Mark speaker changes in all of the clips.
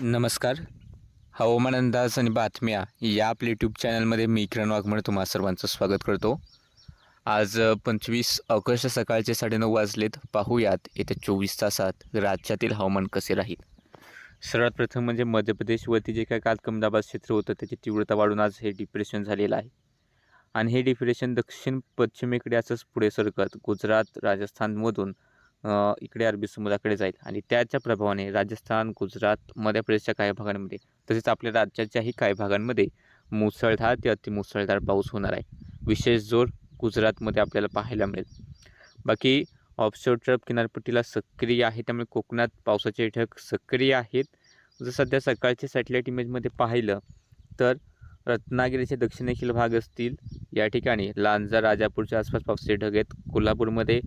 Speaker 1: नमस्कार. हवामान अंदाज आणि बातम्या या आपल्या यूट्यूब चॅनलमध्ये मी किरण वाघमळे तुम्हा सर्वांचं स्वागत करतो. आज पंचवीस ऑगस्ट सकाळचे साडेनऊ वाजलेत. पाहूयात येत्या चोवीस तासात राज्यातील हवामान कसे राहील. सर्वात प्रथम म्हणजे मध्य प्रदेशवरती जे काय काल क्षेत्र होतं त्याची तीव्रता वाढून आज हे डिप्रेशन झालेलं आहे. आणि हे डिप्रेशन दक्षिण पश्चिमेकडे असंच पुढे सरकत. गुजरात राजस्थानमधून इकडे अरबी समुद्राकडे जाईल आणि त्याच्या प्रभावाने राजस्थान गुजरात मध्य प्रदेशच्या काही भागांमध्ये तसेच आपल्या राज्याच्याही काही भागांमध्ये मुसळधार ते अतिमुसळधार पाऊस होणार आहे. विशेष जोर गुजरातमध्ये आपल्याला पाहायला मिळेल. बाकी ऑफशोर ट्रप किनारपट्टीला सक्रिय आहे त्यामुळे कोकणात पावसाचे ढग सक्रिय आहेत. जर सध्या सकाळच्या सॅटेलाईट इमेजमध्ये पाहिलं तर रत्नागिरीचे दक्षिणेखील भाग असतील. या ठिकाणी लांजा राजापूरच्या आसपास पावसाचे ढग आहेत. कोल्हापूरमध्ये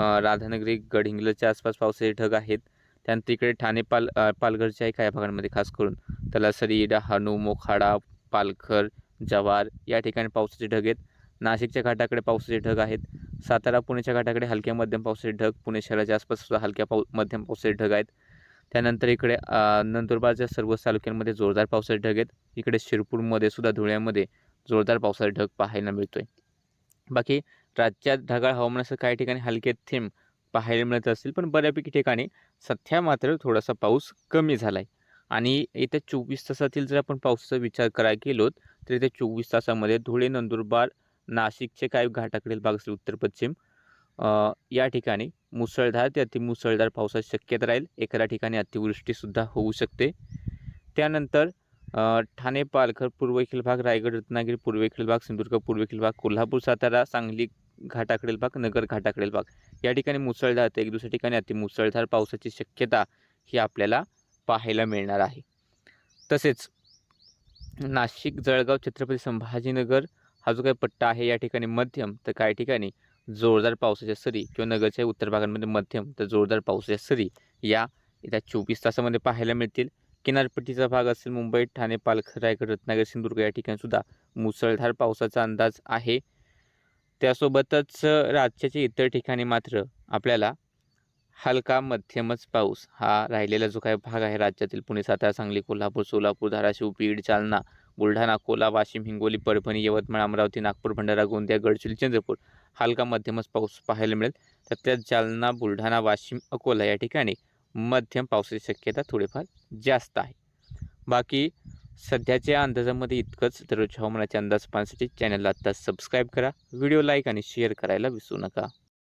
Speaker 1: राधानगरी गडहिंग्लजच्या आसपास पावसाचे ढग आहेत त्यानंतर इकडे ठाणे पाल पालघरच्याही काही भागांमध्ये खास करून तलासरी डहाणू मोखाडा पालघर जव्हार या ठिकाणी पावसाचे ढग आहेत. नाशिकच्या घाटाकडे पावसाचे ढग आहेत. सातारा पुण्याच्या घाटाकडे हलक्या मध्यम पावसाचे ढग पुणे शहराच्या आसपास सुद्धा हलक्या पाऊ मध्यम पावसाचे ढग आहेत. त्यानंतर इकडे नंदुरबारच्या सर्व तालुक्यांमध्ये जोरदार पावसाचे ढग आहेत. इकडे शिरपूरमध्ये सुद्धा धुळ्यामध्ये जोरदार पावसाचे ढग पाहायला मिळतोय. बाकी राज्यात ढगाळ हवामानाचं काही ठिकाणी हलके थेंब पाहायला मिळत असतील पण बऱ्यापैकी ठिकाणी सध्या मात्र थोडासा पाऊस कमी झाला आहे आणि येत्या चोवीस तासातील जर आपण पावसाचा विचार करायला गेलो तर येत्या चोवीस तासामध्ये धुळे नंदुरबार नाशिकचे काही घाटाकडील भाग असतील उत्तर पश्चिम या ठिकाणी मुसळधार ते अतिमुसळधार पावसाची शक्यता राहील. एखाद्या ठिकाणी अतिवृष्टीसुद्धा होऊ शकते. त्यानंतर ठाणे पालघर पूर्वेकडील भाग रायगड रत्नागिरी पूर्वेकडील भाग सिंधुदुर्ग पूर्वेकडील भाग कोल्हापूर सातारा सांगली घाटाकडील भाग नगर घाटाकडील भाग. या ठिकाणी मुसळधार ते एक दुसऱ्या ठिकाणी अति मुसळधार पावसाची शक्यता ही आपल्याला पाहायला मिळणार आहे. तसेच नाशिक जळगाव छत्रपती संभाजीनगर हा जो काही पट्टा आहे या ठिकाणी मध्यम तर काही ठिकाणी जोरदार पावसाच्या सरी किंवा नगरच्या उत्तर भागांमध्ये मध्यम तर जोरदार पावसाच्या सरी या येत्या चोवीस तासामध्ये पाहायला मिळतील. किनारपट्टीचा भाग असेल मुंबई ठाणे पालघर रायगड रत्नागिरी सिंधुदुर्ग या ठिकाणी सुद्धा मुसळधार पावसाचा अंदाज आहे. त्यासोबतच राज्याच्या इतर ठिकाणी मात्र आपल्याला हलका मध्यमच पाऊस हा राहिलेला जो काही भाग आहे राज्यातील पुणे सातारा सांगली कोल्हापूर सोलापूर धाराशिव बीड जालना बुलढाणा अकोला वाशिम हिंगोली परभणी यवतमाळ अमरावती नागपूर भंडारा गोंदिया गडचिरोली चंद्रपूर हलका मध्यमच पाऊस पाहायला मिळेल. तर त्यात जालना बुलढाणा वाशिम अकोला या ठिकाणी मध्यम पावसाची शक्यता थोडीफार जास्त आहे. बाकी सध्याच्या अंदाजामध्ये इतकंच. दररोज हवामानाचे अंदाज पाहण्यासाठी चॅनलला आत्ता सबस्क्राईब करा. व्हिडिओ लाईक आणि शेअर करायला विसरू नका.